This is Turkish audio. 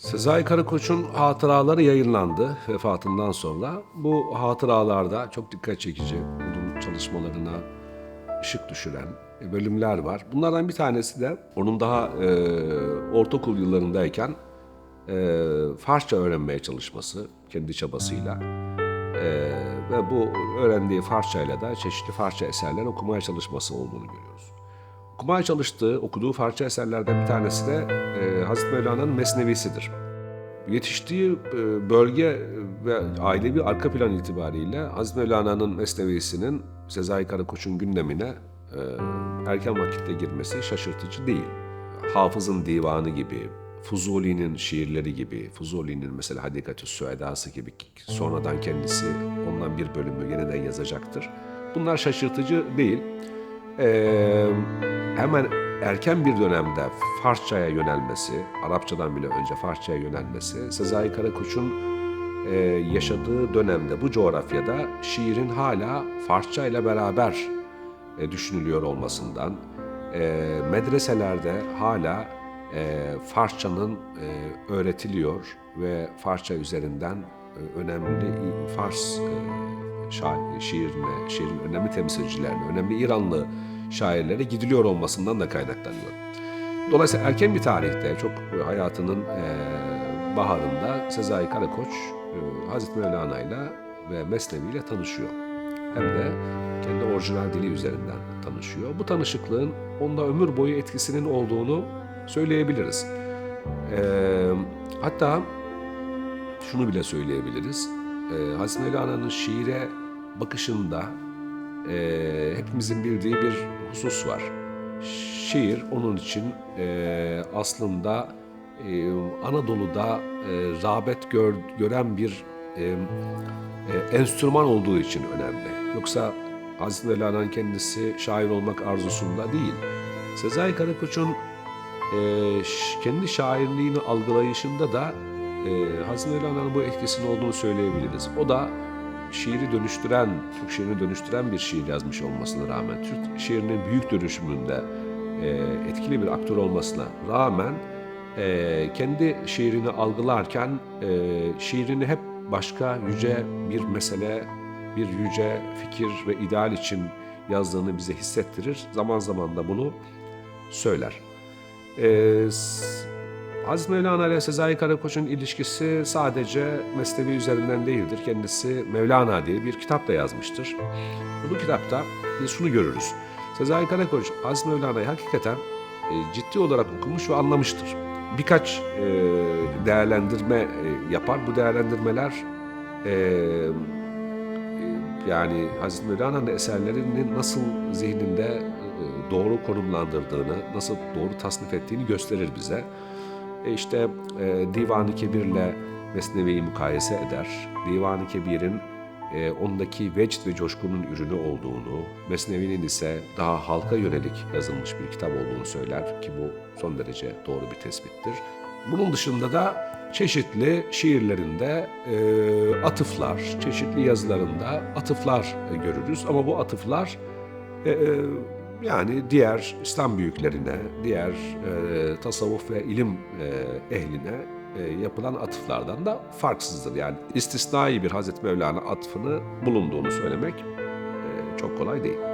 Sezai Karakoç'un hatıraları yayınlandı vefatından sonra. Bu hatıralarda çok dikkat çekici, onun çalışmalarına ışık düşüren bölümler var. Bunlardan bir tanesi de onun daha e, ortaokul yıllarındayken e, Farsça öğrenmeye çalışması kendi çabasıyla. E, ve bu öğrendiği Farsçayla da çeşitli Farsça eserler okumaya çalışması olduğunu görüyoruz. Okumaya çalıştığı, okuduğu Farsça eserlerden bir tanesi de e, Hazreti Mevlana'nın Mesnevisidir. Yetiştiği e, bölge ve ailevi arka plan itibariyle Hazreti Mevlana'nın Mesnevisinin Sezai Karakoç'un gündemine e, erken vakitte girmesi şaşırtıcı değil. Hafız'ın divanı gibi, Fuzuli'nin şiirleri gibi, Fuzuli'nin mesela Hadikatü Süedası gibi sonradan kendisi ondan bir bölümü yeniden yazacaktır. Bunlar şaşırtıcı değil. Ee, hemen erken bir dönemde Farsçaya yönelmesi, Arapçadan bile önce Farsçaya yönelmesi, Sezai Karakoç'un e, yaşadığı dönemde bu coğrafyada şiirin hala Farsça ile beraber e, düşünülüyor olmasından, e, medreselerde hala e, Farsçanın e, öğretiliyor ve Farsça üzerinden e, önemli Fars e, şa- şiirin önemli temsilcilerine, önemli İranlı şairlere gidiliyor olmasından da kaynaklanıyor. Dolayısıyla erken bir tarihte, çok hayatının e, baharında Sezai Karakoç e, Hazreti Mevlana'yla ve Mesnevi ile tanışıyor. Hem de kendi orijinal dili üzerinden tanışıyor. Bu tanışıklığın onda ömür boyu etkisinin olduğunu söyleyebiliriz. E, hatta şunu bile söyleyebiliriz. E, Hazreti Mevlana'nın şiire bakışında e, hepimizin bildiği bir husus var. Şiir onun için e, aslında e, Anadolu'da e, rağbet gör, gören bir e, e, enstrüman olduğu için önemli. Yoksa Hazreti Mevlana'nın kendisi şair olmak arzusunda değil. Sezai Karakoç'un e, kendi şairliğini algılayışında da e, Hazreti Mevlana'nın bu etkisinin olduğunu söyleyebiliriz. O da şiiri dönüştüren, Türk şiirini dönüştüren bir şiir yazmış olmasına rağmen, Türk şiirinin büyük dönüşümünde e, etkili bir aktör olmasına rağmen e, kendi şiirini algılarken e, şiirini hep başka yüce bir mesele, bir yüce fikir ve ideal için yazdığını bize hissettirir. Zaman zaman da bunu söyler. Ee, Hazreti Mevlana ile Sezai Karakoç'un ilişkisi sadece Mesnevi üzerinden değildir. Kendisi Mevlana diye bir kitap da yazmıştır. Bu kitapta şunu görürüz. Sezai Karakoç Hazreti Mevlana'yı hakikaten e, ciddi olarak okumuş ve anlamıştır. Birkaç e, değerlendirme e, yapar. Bu değerlendirmeler yani Hazreti Mevlana'nın eserlerini nasıl zihninde doğru konumlandırdığını, nasıl doğru tasnif ettiğini gösterir bize. E işte e, Divan-ı Kebir'le Mesnevi'yi mukayese eder. Divan-ı Kebir'in e, ondaki vecd ve coşkunun ürünü olduğunu, Mesnevi'nin ise daha halka yönelik yazılmış bir kitap olduğunu söyler ki bu son derece doğru bir tespittir. Bunun dışında da çeşitli şiirlerinde e, atıflar, çeşitli yazılarında atıflar e, görürüz ama bu atıflar e, e, yani diğer İslam büyüklerine, diğer e, tasavvuf ve ilim e, ehline e, yapılan atıflardan da farksızdır. Yani istisnai bir Hazreti Mevlana atfını bulunduğunu söylemek e, çok kolay değil.